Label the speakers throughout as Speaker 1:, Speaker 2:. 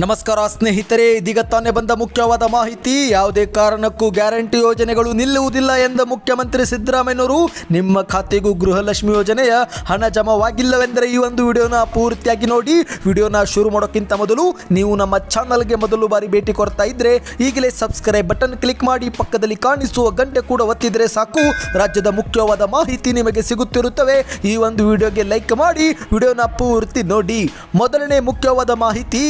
Speaker 1: ನಮಸ್ಕಾರ ಸ್ನೇಹಿತರೆ, ಇದೀಗ ತಾನೇ ಬಂದ ಮುಖ್ಯವಾದ ಮಾಹಿತಿ. ಯಾವುದೇ ಕಾರಣಕ್ಕೂ ಗ್ಯಾರಂಟಿ ಯೋಜನೆಗಳು ನಿಲ್ಲುವುದಿಲ್ಲ ಎಂದ ಮುಖ್ಯಮಂತ್ರಿ ಸಿದ್ದರಾಮಯ್ಯನವರು. ನಿಮ್ಮ ಖಾತೆಗೂ ಗೃಹಲಕ್ಷ್ಮಿ ಯೋಜನೆಯ ಹಣ ಜಮವಾಗಿಲ್ಲವೆಂದರೆ ಈ ಒಂದು ವಿಡಿಯೋನ ಪೂರ್ತಿಯಾಗಿ ನೋಡಿ. ವಿಡಿಯೋನ ಶುರು ಮಾಡೋಕ್ಕಿಂತ ಮೊದಲು ನೀವು ನಮ್ಮ ಚಾನಲ್ಗೆ ಮೊದಲು ಬಾರಿ ಭೇಟಿ ಕೊಡ್ತಾ ಇದ್ರೆ, ಈಗಲೇ ಸಬ್ಸ್ಕ್ರೈಬ್ ಬಟನ್ ಕ್ಲಿಕ್ ಮಾಡಿ, ಪಕ್ಕದಲ್ಲಿ ಕಾಣಿಸುವ ಗಂಟೆ ಕೂಡ ಒತ್ತಿದ್ರೆ ಸಾಕು. ರಾಜ್ಯದ ಮುಖ್ಯವಾದ ಮಾಹಿತಿ ನಿಮಗೆ ಸಿಗುತ್ತಿರುತ್ತವೆ. ಈ ಒಂದು ವಿಡಿಯೋಗೆ ಲೈಕ್ ಮಾಡಿ, ವಿಡಿಯೋನ ಪೂರ್ತಿ ನೋಡಿ. ಮೊದಲನೇ ಮುಖ್ಯವಾದ ಮಾಹಿತಿ.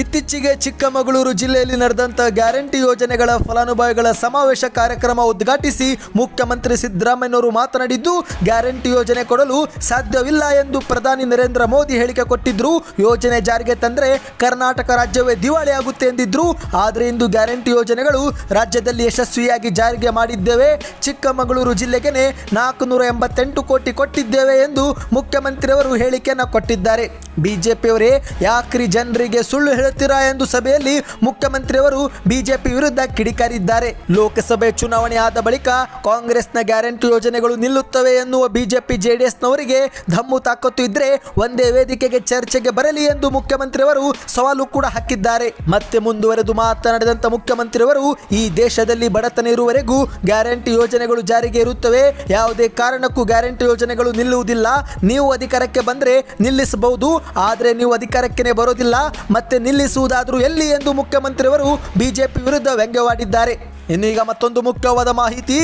Speaker 1: ಇತ್ತೀಚೆಗೆ ಚಿಕ್ಕಮಗಳೂರು ಜಿಲ್ಲೆಯಲ್ಲಿ ನಡೆದಂಥ ಗ್ಯಾರಂಟಿ ಯೋಜನೆಗಳ ಫಲಾನುಭವಿಗಳ ಸಮಾವೇಶ ಕಾರ್ಯಕ್ರಮ ಉದ್ಘಾಟಿಸಿ ಮುಖ್ಯಮಂತ್ರಿ ಸಿದ್ದರಾಮಯ್ಯನವರು ಮಾತನಾಡಿದ್ದು, ಗ್ಯಾರಂಟಿ ಯೋಜನೆ ಕೊಡಲು ಸಾಧ್ಯವಿಲ್ಲ ಎಂದು ಪ್ರಧಾನಿ ನರೇಂದ್ರ ಮೋದಿ ಹೇಳಿಕೆ ಕೊಟ್ಟಿದ್ರು. ಯೋಜನೆ ಜಾರಿಗೆ ತಂದರೆ ಕರ್ನಾಟಕ ರಾಜ್ಯವೇ ದಿವಾಳಿ ಆಗುತ್ತೆ ಎಂದಿದ್ರು. ಆದರೆ ಇಂದು ಗ್ಯಾರಂಟಿ ಯೋಜನೆಗಳು ರಾಜ್ಯದಲ್ಲಿ ಯಶಸ್ವಿಯಾಗಿ ಜಾರಿಗೆ ಮಾಡಿದ್ದೇವೆ. ಚಿಕ್ಕಮಗಳೂರು ಜಿಲ್ಲೆಗೆ ನಾಲ್ಕುನೂರ ಎಂಬತ್ತೆಂಟು ಕೋಟಿ ಕೊಟ್ಟಿದ್ದೇವೆ ಎಂದು ಮುಖ್ಯಮಂತ್ರಿಯವರು ಹೇಳಿಕೆಯನ್ನು ಕೊಟ್ಟಿದ್ದಾರೆ. ಬಿಜೆಪಿಯವರೇ, ಯಾಕ್ರಿ ಜನರಿಗೆ ಸುಳ್ಳು ಹೇಳುತ್ತೀರಾ ಎಂದು ಸಭೆಯಲ್ಲಿ ಮುಖ್ಯಮಂತ್ರಿಯವರು ಬಿಜೆಪಿ ವಿರುದ್ಧ ಕಿಡಿಕಾರಿದ್ದಾರೆ. ಲೋಕಸಭೆ ಚುನಾವಣೆ ಆದ ಬಳಿಕ ಕಾಂಗ್ರೆಸ್ನ ಗ್ಯಾರಂಟಿ ಯೋಜನೆಗಳು ನಿಲ್ಲುತ್ತವೆ ಎನ್ನುವ ಬಿಜೆಪಿ ಜೆಡಿಎಸ್ನವರಿಗೆ ಧಮ್ಮು ತಾಕತ್ತು ಇದ್ರೆ ಒಂದೇ ವೇದಿಕೆಗೆ ಚರ್ಚೆಗೆ ಬರಲಿ ಎಂದು ಮುಖ್ಯಮಂತ್ರಿಯವರು ಸವಾಲು ಕೂಡ ಹಾಕಿದ್ದಾರೆ. ಮತ್ತೆ ಮುಂದುವರೆದು ಮಾತನಾಡಿದಂತ ಮುಖ್ಯಮಂತ್ರಿಯವರು ಈ ದೇಶದಲ್ಲಿ ಬಡತನ ಇರುವವರೆಗೂ ಗ್ಯಾರಂಟಿ ಯೋಜನೆಗಳು ಜಾರಿಗೆ ಇರುತ್ತವೆ. ಯಾವುದೇ ಕಾರಣಕ್ಕೂ ಗ್ಯಾರಂಟಿ ಯೋಜನೆಗಳು ನಿಲ್ಲುವುದಿಲ್ಲ. ನೀವು ಅಧಿಕಾರಕ್ಕೆ ಬಂದ್ರೆ ನಿಲ್ಲಿಸಬಹುದು. ಆದರೆ ನೀವು ಅಧಿಕಾರಕ್ಕೆ ಬರೋದಿಲ್ಲ. ಮತ್ತೆ ನಿಲ್ಲಿಸುವುದಾದರೂ ಎಲ್ಲಿ ಎಂದು ಮುಖ್ಯಮಂತ್ರಿಯವರು ಬಿಜೆಪಿ ವಿರುದ್ಧ ವ್ಯಂಗ್ಯವಾಡಿದ್ದಾರೆ. ಇನ್ನೀಗ ಮತ್ತೊಂದು ಮುಖ್ಯವಾದ ಮಾಹಿತಿ.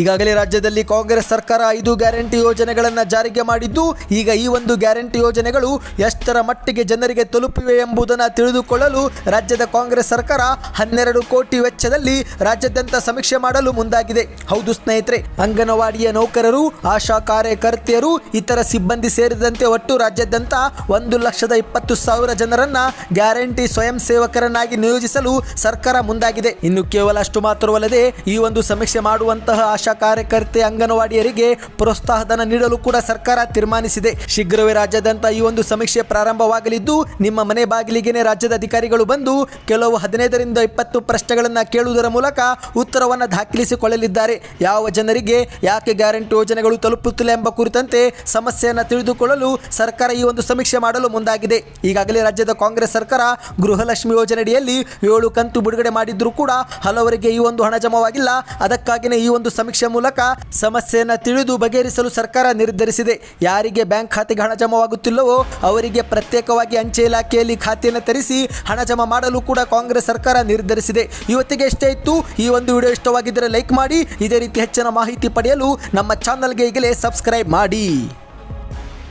Speaker 1: ಈಗಾಗಲೇ ರಾಜ್ಯದಲ್ಲಿ ಕಾಂಗ್ರೆಸ್ ಸರ್ಕಾರ ಐದು ಗ್ಯಾರಂಟಿ ಯೋಜನೆಗಳನ್ನು ಜಾರಿಗೆ ಮಾಡಿದ್ದು, ಈಗ ಈ ಒಂದು ಗ್ಯಾರಂಟಿ ಯೋಜನೆಗಳು ಎಷ್ಟರ ಮಟ್ಟಿಗೆ ಜನರಿಗೆ ತಲುಪಿವೆ ಎಂಬುದನ್ನು ತಿಳಿದುಕೊಳ್ಳಲು ರಾಜ್ಯದ ಕಾಂಗ್ರೆಸ್ ಸರ್ಕಾರ ಹನ್ನೆರಡು ಕೋಟಿ ವೆಚ್ಚದಲ್ಲಿ ರಾಜ್ಯಾದ್ಯಂತ ಸಮೀಕ್ಷೆ ಮಾಡಲು ಮುಂದಾಗಿದೆ. ಹೌದು ಸ್ನೇಹಿತರೆ, ಅಂಗನವಾಡಿಯ ನೌಕರರು, ಆಶಾ ಕಾರ್ಯಕರ್ತೆಯರು, ಇತರ ಸಿಬ್ಬಂದಿ ಸೇರಿದಂತೆ ಒಟ್ಟು ರಾಜ್ಯಾದ್ಯಂತ ಒಂದು ಲಕ್ಷದ ಇಪ್ಪತ್ತು ಸಾವಿರ ಜನರನ್ನ ಗ್ಯಾರಂಟಿ ಸ್ವಯಂ ಸೇವಕರನ್ನಾಗಿ ನಿಯೋಜಿಸಲು ಸರ್ಕಾರ ಮುಂದಾಗಿದೆ. ಇನ್ನು ಕೇವಲ ಅಷ್ಟು ಮಾತ್ರವಲ್ಲದೆ ಈ ಒಂದು ಸಮೀಕ್ಷೆ ಮಾಡುವಂತಹ ಕಾರ್ಯಕರ್ತೆ ಅಂಗನವಾಡಿಯರಿಗೆ ಪ್ರೋತ್ಸಾಹಧನ ನೀಡಲು ಕೂಡ ಸರ್ಕಾರ ತೀರ್ಮಾನಿಸಿದೆ. ಶೀಘ್ರವೇ ರಾಜ್ಯಾದ್ಯಂತ ಈ ಒಂದು ಸಮೀಕ್ಷೆ ಪ್ರಾರಂಭವಾಗಲಿದ್ದು, ನಿಮ್ಮ ಮನೆ ಬಾಗಿಲಿಗೆನೆ ರಾಜ್ಯದ ಅಧಿಕಾರಿಗಳು ಬಂದು ಕೆಲವು ಹದಿನೈದರಿಂದ ಇಪ್ಪತ್ತು ಪ್ರಶ್ನೆಗಳನ್ನು ಕೇಳುವುದರ ಮೂಲಕ ಉತ್ತರವನ್ನು ದಾಖಲಿಸಿಕೊಳ್ಳಲಿದ್ದಾರೆ. ಯಾವ ಜನರಿಗೆ ಯಾಕೆ ಗ್ಯಾರಂಟಿ ಯೋಜನೆಗಳು ತಲುಪುತ್ತಿಲ್ಲ ಎಂಬ ಕುರಿತಂತೆ ಸಮಸ್ಯೆಯನ್ನು ತಿಳಿದುಕೊಳ್ಳಲು ಸರ್ಕಾರ ಈ ಒಂದು ಸಮೀಕ್ಷೆ ಮಾಡಲು ಮುಂದಾಗಿದೆ. ಈಗಾಗಲೇ ರಾಜ್ಯದ ಕಾಂಗ್ರೆಸ್ ಸರ್ಕಾರ ಗೃಹಲಕ್ಷ್ಮಿ ಯೋಜನೆಯಡಿಯಲ್ಲಿ ಏಳು ಕಂತು ಬಿಡುಗಡೆ ಮಾಡಿದ್ರೂ ಕೂಡ ಹಲವರಿಗೆ ಈ ಒಂದು ಹಣ ಜಮವಾಗಿಲ್ಲ. ಅದಕ್ಕಾಗಿಯೇ ಈ ಒಂದು ಸಮೀಕ್ಷೆ ಮೂಲಕ ಸಮಸ್ಯೆಯನ್ನು ತಿಳಿದು ಬಗೆಹರಿಸಲು ಸರ್ಕಾರ ನಿರ್ಧರಿಸಿದೆ. ಯಾರಿಗೆ ಬ್ಯಾಂಕ್ ಖಾತೆಗೆ ಹಣ ಜಮವಾಗುತ್ತಿಲ್ಲವೋ ಅವರಿಗೆ ಪ್ರತ್ಯೇಕವಾಗಿ ಅಂಚೆ ಇಲಾಖೆಯಲ್ಲಿ ಖಾತೆಯನ್ನು ತರಿಸಿ ಹಣ ಜಮಾ ಮಾಡಲು ಕೂಡ ಕಾಂಗ್ರೆಸ್ ಸರ್ಕಾರ ನಿರ್ಧರಿಸಿದೆ. ಇವತ್ತಿಗೆ ಎಷ್ಟೇ ಇತ್ತು, ಈ ಒಂದು ವಿಡಿಯೋ ಇಷ್ಟವಾಗಿದ್ದರೆ ಲೈಕ್ ಮಾಡಿ, ಇದೇ ರೀತಿ ಹೆಚ್ಚಿನ ಮಾಹಿತಿ ಪಡೆಯಲು ನಮ್ಮ ಚಾನಲ್ಗೆ ಈಗಲೇ ಸಬ್ಸ್ಕ್ರೈಬ್ ಮಾಡಿ.